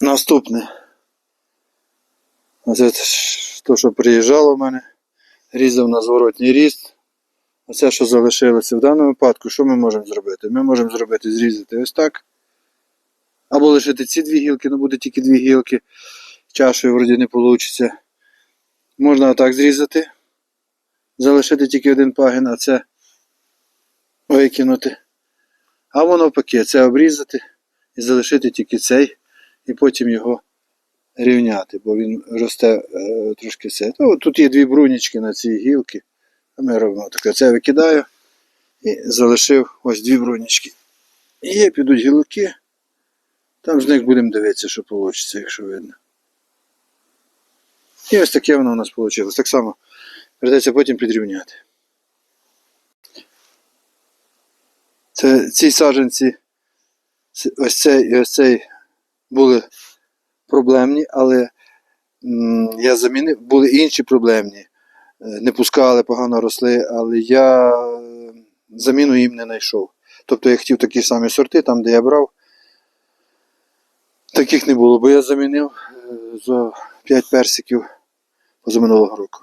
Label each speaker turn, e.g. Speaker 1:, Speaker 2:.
Speaker 1: Наступне. Оце те, що приїжджало в мене, різав на зворотній ріст. Оце, що залишилося в даному випадку, що ми можемо зробити? Ми можемо зробити зрізати ось так. Або лишити ці дві гілки, ну буде тільки дві гілки. Чашою вроді не вийде. Можна отак зрізати. Залишити тільки один пагін, а це викинути. Або навпаки, це обрізати і залишити тільки цей, і потім його рівняти, бо він росте е, трошки все. Ну, тут є дві брунічки на цій гілці. А ми робимо таке. Це викидаю і залишив ось дві брунічки. І підуть гілки. Там з них будемо дивитися, що вийде, якщо видно. І ось таке воно у нас вийшло. Так само придеться потім підрівняти. Це ці саджанці, ось цей і ось цей були проблемні, але я замінив, були інші проблемні. Е, Не пускали, погано росли, але я заміну їм не знайшов. Тобто я хотів такі самі сорти, там, де я брав, таких не було, бо я замінив е, за 5 персиків позаминулого року.